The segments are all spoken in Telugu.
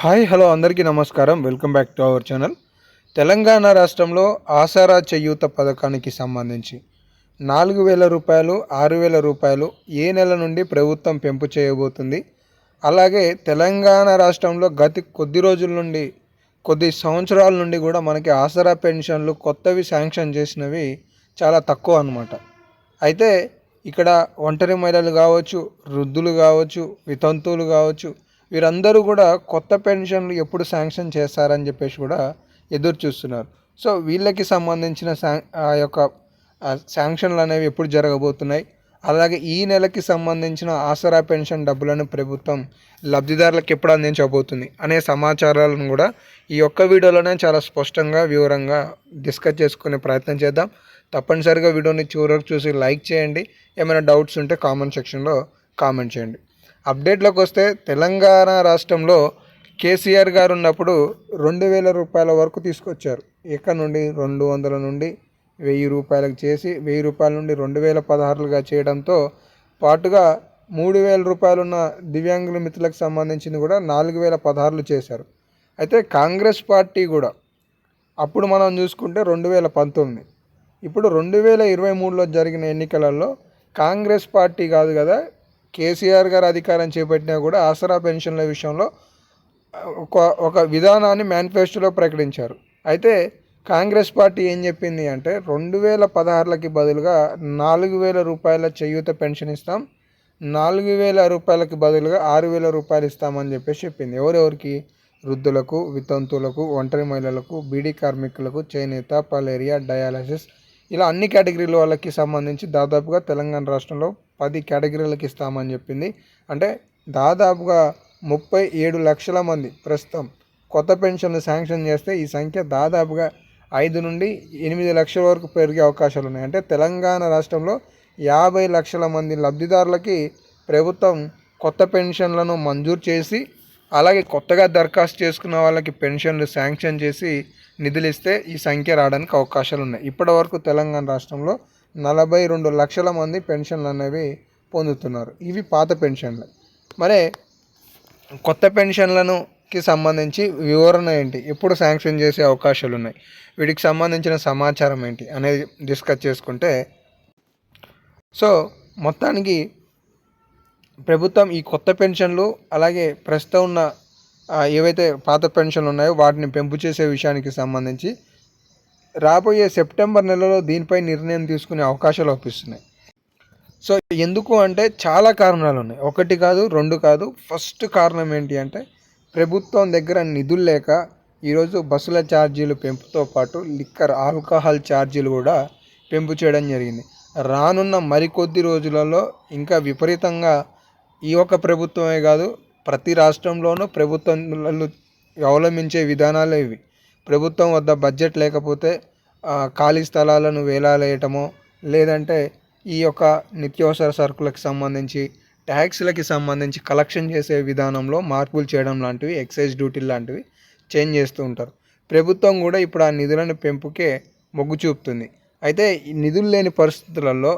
హాయ్ హలో అందరికీ నమస్కారం. Welcome back to our channel. Telangana రాష్ట్రంలో ఆసారా చేయూత పథకానికి సంబంధించి నాలుగు వేల రూపాయలు ఆరు వేల రూపాయలు ఏ నెల నుండి ప్రభుత్వం పెంపు చేయబోతుంది? అలాగే తెలంగాణ రాష్ట్రంలో గతి కొద్ది రోజుల నుండి కొద్ది సంవత్సరాల నుండి కూడా మనకి ఆసరా పెన్షన్లు కొత్తవి శాంక్షన్ చేసినవి చాలా తక్కువ అన్నమాట. అయితే ఇక్కడ ఒంటరి మహిళలు కావచ్చు వృద్ధులు కావచ్చు వితంతువులు కావచ్చు వీరందరూ కూడా కొత్త పెన్షన్లు ఎప్పుడు శాంక్షన్ చేస్తారని చెప్పేసి కూడా ఎదురు చూస్తున్నారు. సో వీళ్ళకి సంబంధించిన శాం ఆ యొక్క శాంక్షన్లు అనేవి ఎప్పుడు జరగబోతున్నాయి? అలాగే ఈ నెలకి సంబంధించిన ఆసరా పెన్షన్ డబ్బులను ప్రభుత్వం లబ్ధిదారులకు ఎప్పుడు అందించబోతుంది అనే సమాచారాలను కూడా ఈ ఒక్క వీడియోలోనే చాలా స్పష్టంగా వివరంగా డిస్కస్ చేసుకునే ప్రయత్నం చేద్దాం. తప్పనిసరిగా వీడియోని చివరకు చూసి లైక్ చేయండి. ఏమైనా డౌట్స్ ఉంటే కామెంట్ సెక్షన్లో కామెంట్ చేయండి. అప్డేట్లోకి వస్తే తెలంగాణ రాష్ట్రంలో కేసీఆర్ గారు ఉన్నప్పుడు రెండు వేల రూపాయల వరకు తీసుకొచ్చారు. ఇక్కడ నుండి రెండు వందల నుండి వెయ్యి రూపాయలకు చేసి వెయ్యి రూపాయల నుండి రెండు వేల పదహారులుగా చేయడంతో పాటుగా మూడు వేల రూపాయలు ఉన్న దివ్యాంగుల మిత్రులకు సంబంధించింది కూడా నాలుగు వేల పదహారులు చేశారు. అయితే కాంగ్రెస్ పార్టీ కూడా అప్పుడు మనం చూసుకుంటే రెండు వేల పంతొమ్మిది. ఇప్పుడు రెండు వేల ఇరవై మూడులో జరిగిన ఎన్నికలలో కాంగ్రెస్ పార్టీ కాదు కదా కేసీఆర్ గారు అధికారం చేపట్టినా కూడా ఆసరా పెన్షన్ల విషయంలో ఒక ఒక విధానాన్ని మేనిఫెస్టోలో ప్రకటించారు. అయితే కాంగ్రెస్ పార్టీ ఏం చెప్పింది అంటే రెండు వేల పదహారులకి బదులుగా నాలుగు వేల రూపాయల చేయూత పెన్షన్ ఇస్తాం నాలుగు వేల రూపాయలకి బదులుగా ఆరు వేల రూపాయలు ఇస్తామని చెప్పేసి చెప్పింది. ఎవరెవరికి? వృద్ధులకు వితంతువులకు ఒంటరి మహిళలకు బీడీ కార్మికులకు చేనేత పలేరియా డయాలసిస్ ఇలా అన్ని కేటగిరీల వాళ్ళకి సంబంధించి దాదాపుగా తెలంగాణ రాష్ట్రంలో పది కేటగిరీలకు ఇస్తామని చెప్పింది. అంటే దాదాపుగా ముప్పై ఏడు లక్షల మంది ప్రస్తుతం కొత్త పెన్షన్లు శాంక్షన్ చేస్తే ఈ సంఖ్య దాదాపుగా ఐదు నుండి ఎనిమిది లక్షల వరకు పెరిగే అవకాశాలు ఉన్నాయి. అంటే తెలంగాణ రాష్ట్రంలో యాభై లక్షల మంది లబ్ధిదారులకి ప్రభుత్వం కొత్త పెన్షన్లను మంజూరు చేసి అలాగే కొత్తగా దరఖాస్తు చేసుకున్న వాళ్ళకి పెన్షన్లు శాంక్షన్ చేసి నిధులు ఇస్తే ఈ సంఖ్య రావడానికి అవకాశాలు ఉన్నాయి. ఇప్పటి వరకు తెలంగాణ రాష్ట్రంలో నలభై రెండు లక్షల మంది పెన్షన్లు అనేవి పొందుతున్నారు. ఇవి పాత పెన్షన్లు. మరే కొత్త పెన్షన్లను కి సంబంధించి వివరణ ఏంటి? ఎప్పుడు శాంక్షన్ చేసే అవకాశాలు ఉన్నాయి వీటికి సంబంధించిన సమాచారం ఏంటి? అనేది డిస్కస్ చేసుకుంటే సో మొత్తానికి ప్రభుత్వం ఈ కొత్త పెన్షన్లు అలాగే ప్రస్తుతం ఉన్న ఏవైతే పాత పెన్షన్లు ఉన్నాయో వాటిని పెంపు చేసే విషయానికి సంబంధించి రాబోయే సెప్టెంబర్ నెలలో దీనిపై నిర్ణయం తీసుకునే అవకాశాలు ఒప్పిస్తున్నాయి సో ఎందుకు అంటే చాలా కారణాలు ఉన్నాయి. ఒకటి కాదు రెండు కాదు. ఫస్ట్ కారణం ఏంటి అంటే ప్రభుత్వం దగ్గర నిధులు లేక ఈరోజు బస్సుల ఛార్జీలు పెంపుతో పాటు లిక్కర్ ఆల్కహాల్ ఛార్జీలు కూడా పెంపు చేయడం జరిగింది. రానున్న మరికొద్ది రోజులలో ఇంకా విపరీతంగా ఈ ఒక్క ప్రభుత్వమే కాదు ప్రతి రాష్ట్రంలోనూ ప్రభుత్వాలు అవలంబించే విధానాలు ఇవి. ప్రభుత్వం వద్ద బడ్జెట్ లేకపోతే ఖాళీ స్థలాలను వేలాలేయటమో లేదంటే ఈ యొక్క నిత్యావసర సరుకులకు సంబంధించి ట్యాక్స్లకి సంబంధించి కలెక్షన్ చేసే విధానంలో మార్పులు చేయడం లాంటివి ఎక్సైజ్ డ్యూటీలు లాంటివి చేంజ్ చేస్తూ ఉంటారు. ప్రభుత్వం కూడా ఇప్పుడు ఆ నిధులను పెంపుకే మొగ్గు చూపుతుంది. అయితే ఈ నిధులు లేని పరిస్థితులలో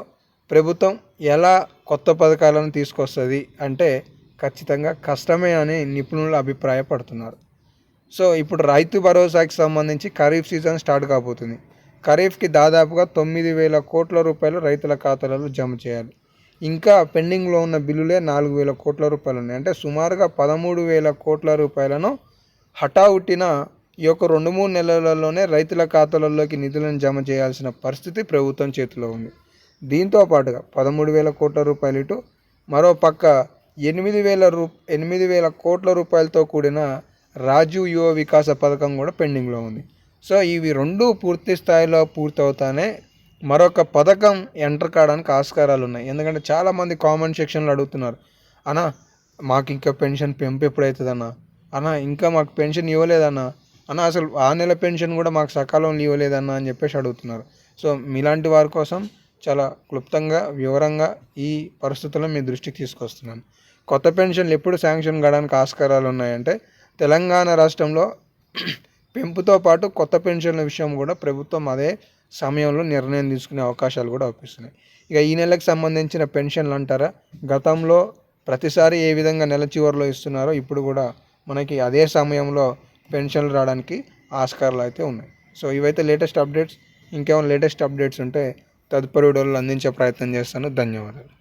ప్రభుత్వం ఎలా కొత్త పథకాలను తీసుకొస్తుంది అంటే ఖచ్చితంగా కష్టమే అని నిపుణులు అభిప్రాయపడుతున్నారు. సో ఇప్పుడు రైతు భరోసాకి సంబంధించి ఖరీఫ్ సీజన్ స్టార్ట్ కాబోతుంది. ఖరీఫ్కి దాదాపుగా తొమ్మిది వేల కోట్ల రూపాయలు రైతుల ఖాతాలలో జమ చేయాలి. ఇంకా పెండింగ్లో ఉన్న బిల్లులే నాలుగు వేల కోట్ల రూపాయలు ఉన్నాయి. అంటే సుమారుగా పదమూడు వేల కోట్ల రూపాయలను హఠావుట్టిన ఈ యొక్క రెండు మూడు నెలలలోనే రైతుల ఖాతాలలోకి నిధులను జమ చేయాల్సిన పరిస్థితి ప్రభుత్వం చేతిలో ఉంది. దీంతో పాటుగా పదమూడు వేల కోట్ల రూపాయలు ఇటు మరో పక్క ఎనిమిది వేల రూ ఎనిమిది వేల కోట్ల రూపాయలతో కూడిన రాజీవ్ యువ వికాస పథకం కూడా పెండింగ్లో ఉంది. సో ఇవి రెండు పూర్తి స్థాయిలో పూర్తవుతానే మరొక పథకం ఎంటర్ కావడానికి ఆస్కారాలు ఉన్నాయి. ఎందుకంటే చాలామంది కామెంట్ సెక్షన్లో అడుగుతున్నారు అన్నా మాకు ఇంకా పెన్షన్ పెంపు ఎప్పుడవుతుంది అన్నా ఇంకా మాకు పెన్షన్ ఇవ్వలేదన్న? అన్న అసలు ఆ నెల పెన్షన్ కూడా మాకు సకాలంలో ఇవ్వలేదన్నా? అని చెప్పేసి అడుగుతున్నారు. సో మీలాంటి వారి కోసం చాలా క్లుప్తంగా వివరంగా ఈ పరిస్థితులను మీ దృష్టికి తీసుకొస్తున్నాను. కొత్త పెన్షన్లు ఎప్పుడు శాంక్షన్ కావడానికి ఆస్కారాలు ఉన్నాయంటే తెలంగాణ రాష్ట్రంలో పెంపుతో పాటు కొత్త పెన్షన్ల విషయం కూడా ప్రభుత్వం అదే సమయంలో నిర్ణయం తీసుకునే అవకాశాలు కూడా అవుపిస్తున్నాయి ఇక ఈ నెలకు సంబంధించిన పెన్షన్లు అంటారా? గతంలో ప్రతిసారి ఏ విధంగా నెల చివరిలో ఇస్తున్నారో ఇప్పుడు కూడా మనకి అదే సమయంలో పెన్షన్లు రావడానికి ఆస్కారాలు అయితే ఉన్నాయి. సో ఇవైతే లేటెస్ట్ అప్డేట్స్. ఇంకేమైనా లేటెస్ట్ అప్డేట్స్ ఉంటే తదుపరి వీడియోలో అందించే ప్రయత్నం చేస్తాను. ధన్యవాదాలు.